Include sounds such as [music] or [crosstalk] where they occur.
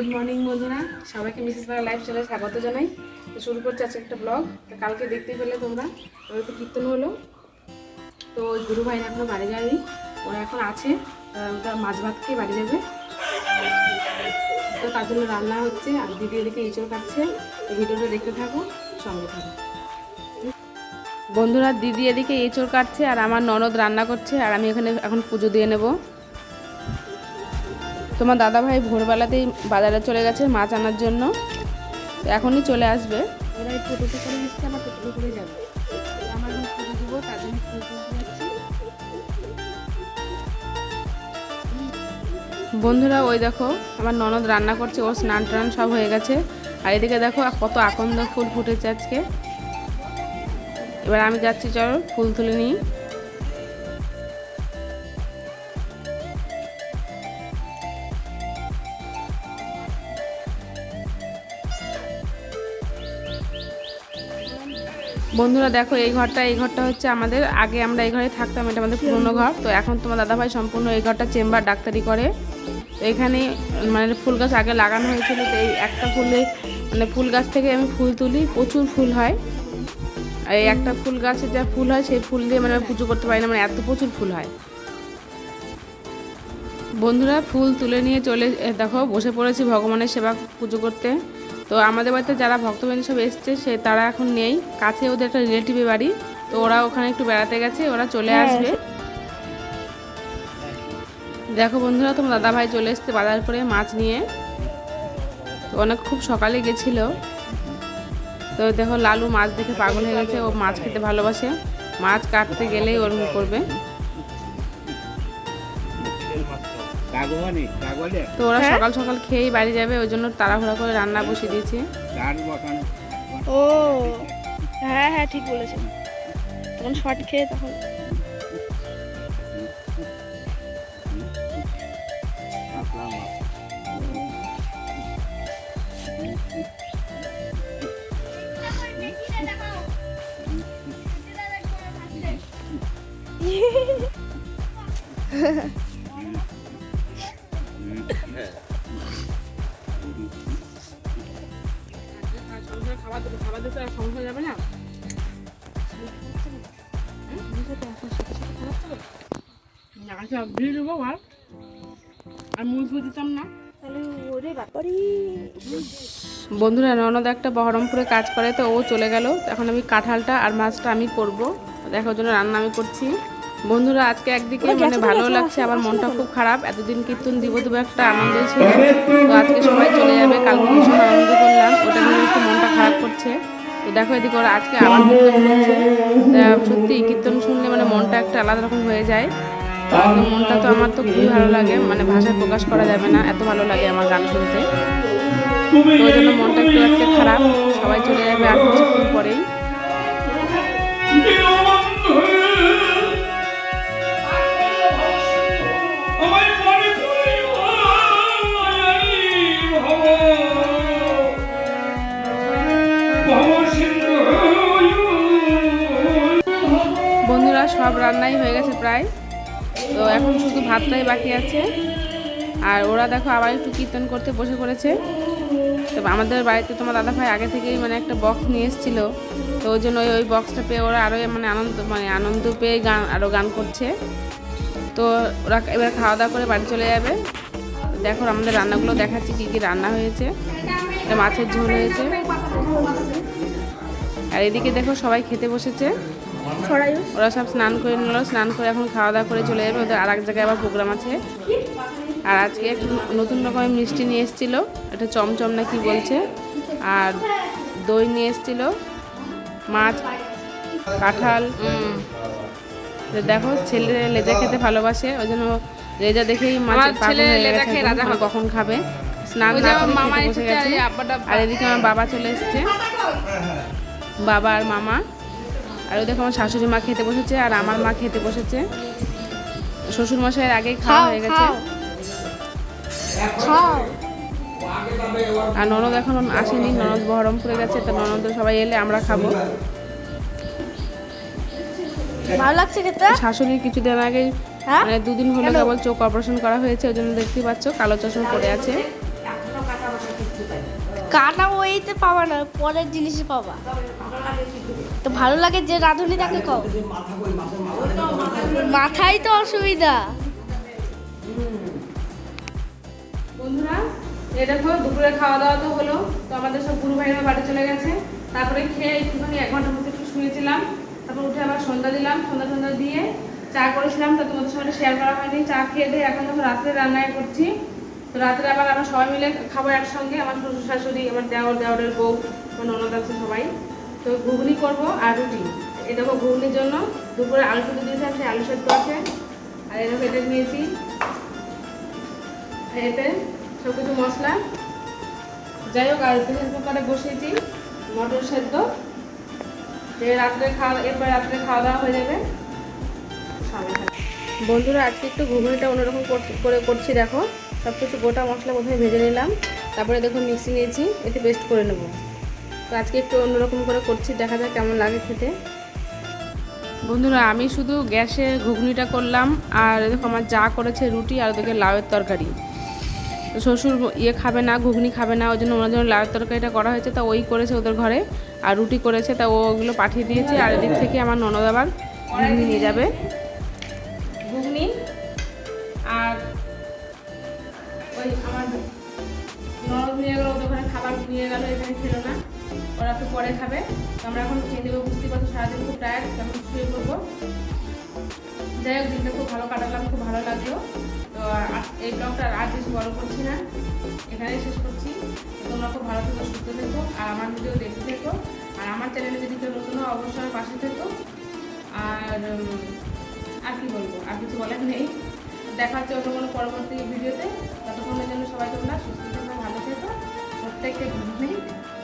Good morning বন্ধুরা। সবাইকে Mrs Bangla life চ্যানেলে স্বাগত জানাই। তো শুরু করছে আজকে একটা ব্লগ তো কালকে দেখতে পেলে তোমরা। ওরা তো কীর্তন হলো। তো ওই গুরু ভাই এখনও বাড়ি যায়নি। ওরা এখন আছে। ওটা মাছ ভাত খেয়ে বাড়ি যাবে। তো তার জন্য রান্না হচ্ছে। আর দিদি এদিকে ইঁচড় কাটছে। তো ভিডিওটা দেখতে থাকো, সঙ্গে থাকো। বন্ধুরা, দিদি এদিকে এঁচড় কাটছে আর আমার ননদ রান্না করছে। আর আমি এখানে এখন পুজো দিয়ে নেব। তোমার দাদা ভাই ভোরবেলাতেই বাজারে চলে গেছে মাছ আনার জন্য। এখনই চলে আসবে। ওরা টোটোতে করে এসছে আবার টোটোতে করে যাবে। তো আমরা দেবো তার জন্য পুজো দিয়ে যাচ্ছি। বন্ধুরা ওই দেখো আমার ননদ রান্না করছে ওর স্নান টান সব হয়ে গেছে। আর এদিকে দেখো কত আকন্দ ফুল ফুটেছে আজকে। এবার আমি যাচ্ছি চলো ফুল তুলে নিই। বন্ধুরা দেখো, এই ঘরটা এই ঘরটা হচ্ছে আমাদের। আগে আমরা এই ঘরে থাকতাম, এটা আমাদের পুরনো ঘর। তো এখন তোমার দাদাভাই সম্পূর্ণ এই ঘরটা চেম্বার ডাক্তারি করে। তো এখানে মানে ফুল গাছ আগে লাগানো হয়েছিল, তো এই একটা ফুলে মানে ফুল গাছ থেকে আমি ফুল তুলি, প্রচুর ফুল হয়। এই একটা ফুল গাছে যা ফুল হয়, সেই ফুল দিয়ে মানে পুজো করতে পারি না মানে এত প্রচুর ফুল হয়। বন্ধুরা, ফুল তুলে নিয়ে চলে দেখো, বসে পড়েছি ভগবানের সেবা পুজো করতে। তো আমাদের বাড়িতে যারা ভক্তবৃন্দ সব এসছে সে তারা এখন নেই। কাছে ওদের একটা রিলেটিভের বাড়ি। তো ওরা ওখানে একটু বেড়াতে গেছে ওরা চলে আসবে। দেখো বন্ধুরা তোমার দাদা ভাই চলে এসছে বাজার করে মাছ নিয়ে। তো অনেক খুব সকালে গেছিল। তো দেখো লালু মাছ দেখে পাগল হয়ে গেছে ও মাছ খেতে ভালোবাসে। মাছ কাটতে গেলেই ওরকম করবে। তো ওরা সকাল সকাল খেয়েই বাড়ি যাবে ওই জন্য তাড়াহুড়া করে রান্না বসিয়ে দিয়েছি। ও হ্যাঁ হ্যাঁ ঠিক বলেছেন। তখন শর্ট খেয়ে তখন [laughs] খাবার দেবো খাবার দিতে আর সমস্যা যাবে না? আচ্ছা দিয়ে দেবো আর আর মুড়ি দিতাম না। তাহলে ওরে বাপারি। বন্ধুরা ননদ একটা বহরমপুরে কাজ করে তো ও চলে গেল। এখন আমি কাঁঠালটা আর মাছটা আমি করব। দেখার জন্য রান্না আমি করছি। বন্ধুরা আজকে একদিকে মানে ভালো লাগছে আবার মনটা খুব খারাপ। এতদিন কীর্তন দিব দিব একটা আনন্দ ছিল। তো আজকে সবাই চলে যাবে কালকে ভীষণ আনন্দ করলাম করছে তো দেখো এদিকে ওরা আজকে আবার কীর্তন করছে সত্যি কীর্তন শুনলে মানে মনটা একটা আলাদা রকম হয়ে যায়। মনটা তো আমার তো খুবই ভালো লাগে। মানে ভাষায় প্রকাশ করা যাবে না। এত ভালো লাগে আমার গান শুনতে। তো ওই জন্য মনটা একটু আজকে খারাপ। সবাই চলে যাবে আর কিছুক্ষণ পরেই। সব রান্নাই হয়ে গেছে প্রায়। তো এখন শুধু ভাতটাই বাকি আছে। আর ওরা দেখো আবার একটু কীর্তন করতে বসে পড়েছে। তো আমাদের বাড়িতে তোমার দাদা ভাই আগে থেকেই মানে একটা বক্স নিয়ে এসেছিল। তো ওই জন্য ওই বক্সটা পেয়ে ওরা আরও মানে আনন্দ মানে আনন্দ পেয়ে গান আরও গান করছে। তো ওরা এবার খাওয়া দাওয়া করে বাড়ি চলে যাবে। দেখো আমাদের রান্নাগুলো দেখাচ্ছি কী কী রান্না হয়েছে। মাছের ঝোল হয়েছে। আর এদিকে দেখো সবাই খেতে বসেছে। ওরা সব স্নান করে নিল স্নান করে এখন খাওয়া দাওয়া করে চলে যাবে। ওদের আর এক জায়গায় আবার প্রোগ্রাম আছে। আর আজকে একটু নতুন রকমের মিষ্টি নিয়ে এসেছিল। এটা চমচম না কি বলছে? আর দই নিয়ে এসেছিল। মাছ কাঁঠাল। দেখো ছেলে লেজা খেতে ভালোবাসে। ওই জন্য লেজা দেখেই মাছের হয়ে কখন খাবে? স্নান না করে বসে গেছে। আর এদিকে আমার বাবা চলে এসছে। বাবা আর মামা। আর ওদিকে আমার শাশুড়ি মা খেতে বসেছে আর আমার মা খেতে বসেছে। শ্বশুর মশাইয়ের আগেই খাওয়া হয়ে গেছে। আর ননদ এখন আসেনি ননদ বহরমপুরে গেছে তো ননদ সবাই এলে আমরা খাব। ভালো লাগছে খেতে? শাশুড়ি কিছুদিন আগেই হ্যাঁ? মানে দুদিন হলো কেবল চোখ অপারেশন করা হয়েছে ওই জন্য দেখতেই পাচ্ছ কালো চশমা পড়ে আছে। কাটা ওইতে পাবা না পরের জিনিসে পাবা। তো ভালো লাগে যে রাঁধুনি তাকে কও। মাথায় তো অসুবিধা। বন্ধুরা এই দেখো দুপুরে খাওয়া দাওয়া তো হলো। তো আমাদের সব গুরু ভাইরা বাড়ি চলে গেছে। তারপরে খেয়ে একটুখানি এক ঘণ্টার মধ্যে একটু শুয়েছিলাম। তারপর উঠে আবার সন্ধ্যা দিলাম সন্ধ্যা সন্ধ্যা দিয়ে চা করেছিলাম। তো তোমাদের সঙ্গে শেয়ার করা হয়নি। চা খেয়ে দিয়ে এখন যখন রাত্রে রান্নায় করছি। তো রাত্রে আবার আমরা সবাই মিলে খাব একসঙ্গে, আমার শ্বশুর শাশুড়ি, আমার দেওয়ার দেওয়ারের বউ, আমার ননদ আছে সবাই। তো ঘুগনি করব আর রুটি। দেখো ঘুগনির জন্য দুপুরে আলু সেদ্ধ দিয়েছিলাম সেই আলু সেদ্ধ আছে। আর এরকম এটা নিয়েছি এতে সব কিছু মশলা। যাই হোক, আর প্রেশার কুকারে বসিয়েছি মটর সেদ্ধ। রাত্রে খাওয়া, এরপর রাত্রে খাওয়া দাওয়া হয়ে যাবে। বন্ধুরা, আজকে একটু ঘুগনিটা অন্যরকম করে করছি, দেখো। সব কিছু গোটা মশলা প্রথমে ভেজে নিলাম। তারপরে দেখুন মিক্সি নিয়েছি, এতে পেস্ট করে নেব। তো আজকে একটু অন্যরকম করে করছি, দেখা যাক কেমন লাগে খেতে। বন্ধুরা, আমি শুধু গ্যাসে ঘুগনিটা করলাম, আর দেখো আমার যা করেছে রুটি আর ওদেরকে লাউয়ের তরকারি। শ্বশুর ইয়ে খাবে না, ঘুগনি খাবে না, ওই জন্য ওনার জন্য লাউয়ের তরকারিটা করা হয়েছে, তা ওই করেছে ওদের ঘরে, আর রুটি করেছে, তা ওগুলো পাঠিয়ে দিয়েছে, আর এদিক থেকে আমার ননদ আবার ঘুগনি নিয়ে যাবে। নিয়ে গেলো ঘরে খাবার নিয়ে গেলো, এখানে খেলো না। ওরা তো পরে খাবে। তো আমরা এখন খেয়ে নেব বুঝতে পারছ, সারাদিন খুব টায়ার্ড এখন শুয়ে পড়ব। যাই হোক, দিনটা খুব ভালো কাটালাম, খুব ভালো লাগল। তো এই ব্লগটা আর বেশি বড় করছি না। এখানেই শেষ করছি। তোমরা খুব ভালো থেকো, সুস্থ থেকো, আর আমার ভিডিও দেখতে থেকো। আর আমার চ্যানেলে যদি কেউ নতুন অবশ্যই পাশে থেকো। আর আর কি বলব, আর কিছু বলার নেই। দেখা হচ্ছে অন্য কোনো পরবর্তী ভিডিওতে। ততক্ষণের জন্য সবাই তোমরা সুস্থ থেকো। ভালো থেকো প্রত্যেককে গুড নাইট